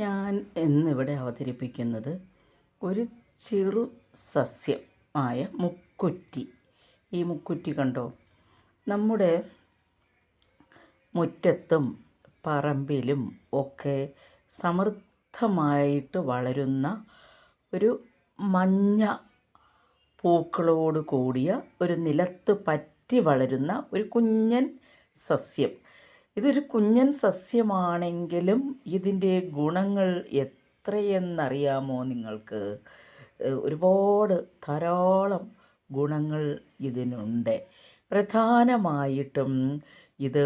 ഞാൻ ഇന്നിവിടെ അവതരിപ്പിക്കുന്നത് ഒരു ചെറു സസ്യമായ മുക്കുറ്റി. ഈ മുക്കുറ്റി കണ്ടോ? നമ്മുടെ മുറ്റത്തും പറമ്പിലും ഒക്കെ സമൃദ്ധമായിട്ട് വളരുന്ന ഒരു മഞ്ഞ പൂക്കളോട് കൂടിയ ഒരു നിലത്ത് പറ്റി വളരുന്ന ഒരു കുഞ്ഞൻ സസ്യം. ഇതൊരു കുഞ്ഞൻ സസ്യമാണെങ്കിലും ഇതിന്റെ ഗുണങ്ങൾ എത്രയെന്നറിയാമോ നിങ്ങൾക്ക്? ഒരുപാട് ധാരാളം ഗുണങ്ങൾ ഇതിനുണ്ട്. പ്രധാനമായിട്ടും ഇത്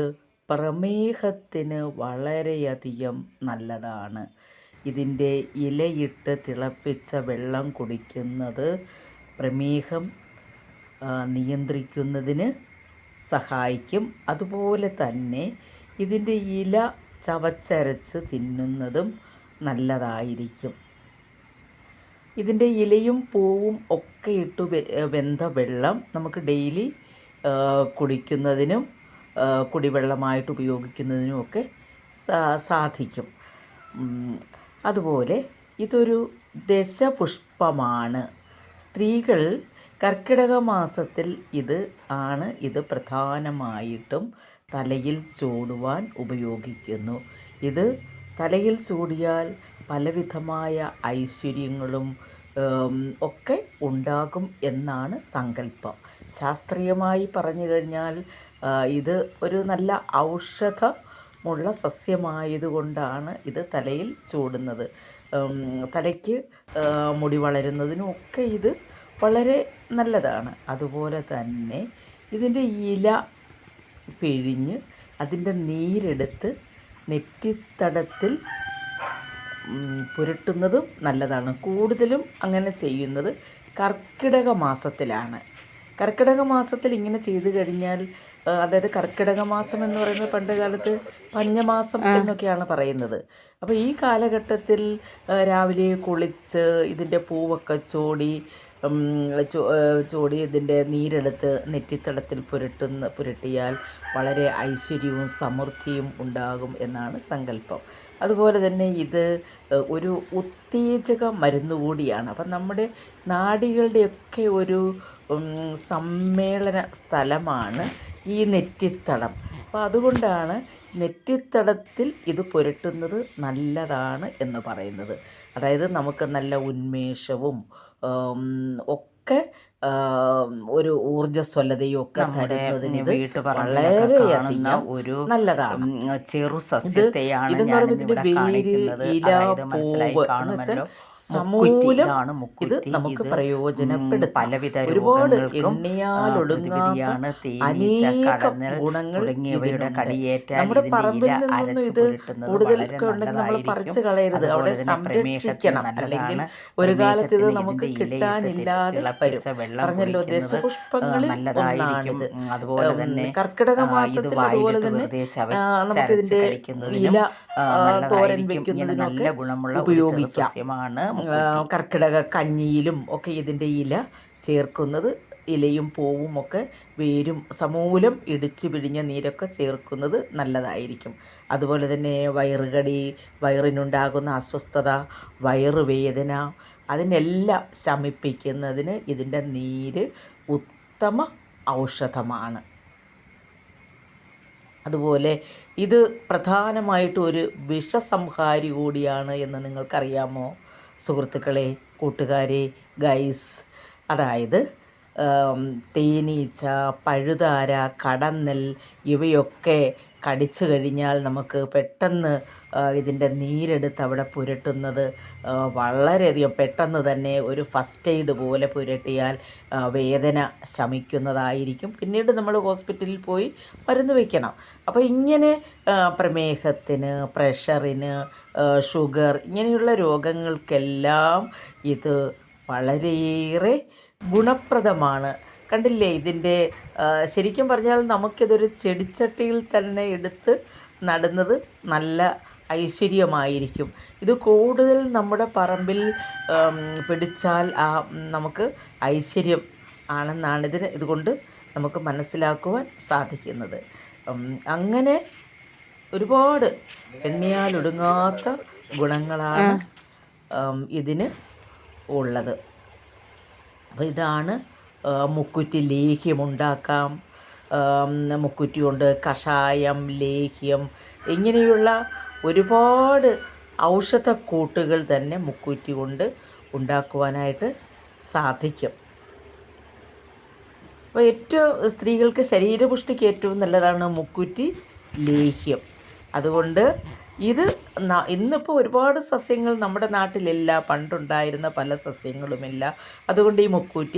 പ്രമേഹത്തിന് വളരെയധികം നല്ലതാണ്. ഇതിന്റെ ഇലയിട്ട് തിളപ്പിച്ച വെള്ളം കുടിക്കുന്നത് പ്രമേഹം നിയന്ത്രിക്കുന്നതിന് സഹായിക്കും. അതുപോലെ തന്നെ ഇതിന്റെ ഇല ചവച്ചരച്ച് തിന്നുന്നതും നല്ലതായിരിക്കും. ഇതിന്റെ ഇലയും പൂവും ഒക്കെ ഇട്ട് വെന്ത വെള്ളം നമുക്ക് ഡെയിലി കുടിക്കുന്നതിനും കുടിവെള്ളമായിട്ട് ഉപയോഗിക്കുന്നതിനും ഒക്കെ സാധിക്കും. അതുപോലെ ഇതൊരു ദശപുഷ്പമാണ്. സ്ത്രീകൾ കർക്കിടക മാസത്തിൽ ഇത് ആണ് ഇത് പ്രധാനമായിട്ടും തലയിൽ ചൂടുവാൻ ഉപയോഗിക്കുന്നു. ഇത് തലയിൽ ചൂടിയാൽ പലവിധമായ ഐശ്വര്യങ്ങളും ഒക്കെ ഉണ്ടാകും എന്നാണ് സങ്കല്പം. ശാസ്ത്രീയമായി പറഞ്ഞു കഴിഞ്ഞാൽ ഇത് ഒരു നല്ല ഔഷധമുള്ള സസ്യമായതുകൊണ്ടാണ് ഇത് തലയിൽ ചൂടുന്നത്. തലയ്ക്ക് മുടി വളരുന്നതിനും ഒക്കെ ഇത് വളരെ നല്ലതാണ്. അതുപോലെ തന്നെ ഇതിന്റെ ഇല പിഴിഞ്ഞ് അതിന്റെ നീരെടുത്ത് നെറ്റിത്തടത്തിൽ പുരട്ടുന്നതും നല്ലതാണ്. കൂടുതലും അങ്ങനെ ചെയ്യുന്നത് കർക്കിടക മാസത്തിലാണ്. കർക്കിടക മാസത്തിൽ ഇങ്ങനെ ചെയ്തു കഴിഞ്ഞാൽ അതായത് കർക്കിടക മാസം എന്ന് പറയുന്നത് പണ്ട് കാലത്ത് പഞ്ഞമാസം എന്നൊക്കെയാണ് പറയുന്നത്. അപ്പോൾ ഈ കാലഘട്ടത്തിൽ രാവിലെ കുളിച്ച് ഇതിന്റെ പൂവൊക്കെ ചോടി ചോടി ഇതിന്റെ നീരെടുത്ത് നെറ്റിത്തടത്തിൽ പുരട്ടുന്ന പുരട്ടിയാൽ വളരെ ഐശ്വര്യവും സമൃദ്ധിയും ഉണ്ടാകും എന്നാണ് സങ്കല്പം. അതുപോലെ തന്നെ ഇത് ഒരു ഉത്തേജക മരുന്ന് കൂടിയാണ്. അപ്പം നമ്മുടെ നാടികളുടെയൊക്കെ ഒരു സമ്മേളന സ്ഥലമാണ് ഈ നെറ്റിത്തടം. അപ്പോൾ അതുകൊണ്ടാണ് നെറ്റിത്തടത്തിൽ ഇത് പുരട്ടുന്നത് നല്ലതാണ് എന്ന് പറയുന്നത്. അതായത് നമുക്ക് നല്ല ഉന്മേഷവും ഒക്കെ ഒരു ഊർജസ്വലതയും ഒക്കെ തരുന്നതിന് ഇത് വളരെയധികം ഒരു നല്ലതാണ്. ചെറു സസ്യത്തെയാണ് ഇതെന്ന് പറയുമ്പോൾ ഇതിന്റെ വേര് ഇല അതായത് മനസ്സിലായി പൂവ് എന്ന് വെച്ചാൽ സമൂലം ഇത് നമുക്ക് പ്രയോജനപ്പെടും പ്രയോജനപ്പെടുത്താം. പലവിധ ഒരുപാട് എണ്ണയാലൊടുങ്ങാത്ത അനേകം ഗുണങ്ങൾ തുടങ്ങിയവയുടെ കടിയേറ്റ നമ്മുടെ പറമ്പിൽ നിന്നൊന്നും ഇത് ഉണ്ടെങ്കിൽ നമ്മൾ പറിച്ചു കളയരുത്. അവിടെ സംരക്ഷിക്കണം. അല്ലെങ്കിൽ ഒരു കാലത്ത് ഇത് നമുക്ക് കിട്ടാനില്ലാതെ വരും. വെള്ളം കുടിക്കുന്നത് ദശപുഷ്പങ്ങളിൽ നല്ലതായിരിക്കും. അതുപോലെ തന്നെ കർക്കിടക മാസത്തിൽ അതുപോലെ തന്നെ വെറുതെ ഇതിന്റെ ഇല തോരൻ വെക്കുന്നതിനൊക്കെ ഗുണമുള്ള ഉപയോഗിക്കാം. കർക്കിടക കഞ്ഞിയിലും ഒക്കെ ഇതിന്റെ ഇല ചേർക്കുന്നത് ഇലയും പൂവും ഒക്കെ വേരും സമൂലം ഇടിച്ച് പിഴിഞ്ഞ നീരൊക്കെ ചേർക്കുന്നത് നല്ലതായിരിക്കും. അതുപോലെ തന്നെ വയറുകടി വയറിനുണ്ടാകുന്ന അസ്വസ്ഥത വയറുവേദന അതിനെല്ലാം ശമിപ്പിക്കുന്നതിന് ഇതിന്റെ നീര് ഉത്തമ ഔഷധമാണ്. അതുപോലെ ഇത് പ്രധാനമായിട്ട് ഒരു വിഷസംഹാരി കൂടിയാണ് എന്ന് നിങ്ങൾക്കറിയാമോ? സുഹൃത്തുക്കളെ കൂട്ടുകാരെ ഗൈസ് അതായത് തേനീച്ച പഴുതാര കടന്നൽ ഇവയൊക്കെ കടിച്ചു കഴിഞ്ഞാൽ നമുക്ക് പെട്ടെന്ന് ഇതിന്റെ നീരെടുത്ത് അവിടെ പുരട്ടുന്നത് വളരെയധികം പെട്ടെന്ന് തന്നെ ഒരു ഫസ്റ്റ് എയ്ഡ് പോലെ പുരട്ടിയാൽ വേദന ശമിക്കുന്നതായിരിക്കും. പിന്നീട് നമ്മൾ ഹോസ്പിറ്റലിൽ പോയി മരുന്ന് വയ്ക്കണം അപ്പോൾ ഇങ്ങനെ പ്രമേഹത്തിന് പ്രഷറിന് ഷുഗർ ഇങ്ങനെയുള്ള രോഗങ്ങൾക്കെല്ലാം ഇത് വളരെയേറെ ഗുണപ്രദമാണ്. കണ്ടില്ലേ ഇതിന്റെ ശരിക്കും പറഞ്ഞാൽ നമുക്കിതൊരു ചെടിച്ചട്ടിയിൽ തന്നെ എടുത്ത് നടുന്നത് നല്ല ഐശ്വര്യമായിരിക്കും. ഇത് കൂടുതൽ നമ്മുടെ പറമ്പിൽ പിടിച്ചാൽ ആ നമുക്ക് ഐശ്വര്യം ആണെന്നാണ് ഇതിന് ഇതുകൊണ്ട് നമുക്ക് മനസ്സിലാക്കുവാൻ സാധിക്കുന്നത്. അങ്ങനെ ഒരുപാട് എണ്ണിയാലൊടുങ്ങാത്ത ഗുണങ്ങളാണ് ഇതിന് ഉള്ളത്. അപ്പോൾ ഇതാണ് മുക്കുറ്റി ലേഹ്യമുണ്ടാക്കാം. മുക്കുറ്റി കൊണ്ട് കഷായം ലേഹ്യം ഇങ്ങനെയുള്ള ഒരുപാട് ഔഷധക്കൂട്ടുകൾ തന്നെ മുക്കുറ്റി കൊണ്ട് ഉണ്ടാക്കുവാനായിട്ട് സാധിക്കും. അപ്പോൾ ഏറ്റവും സ്ത്രീകൾക്ക് ശരീരപുഷ്ടിക്ക് ഏറ്റവും നല്ലതാണ് മുക്കുറ്റി ലേഹ്യം. അതുകൊണ്ട് ഇത് ഇന്നിപ്പോൾ ഒരുപാട് സസ്യങ്ങൾ നമ്മുടെ നാട്ടിലില്ല. പണ്ടുണ്ടായിരുന്ന പല സസ്യങ്ങളുമില്ല. അതുകൊണ്ട് ഈ മുക്കൂറ്റി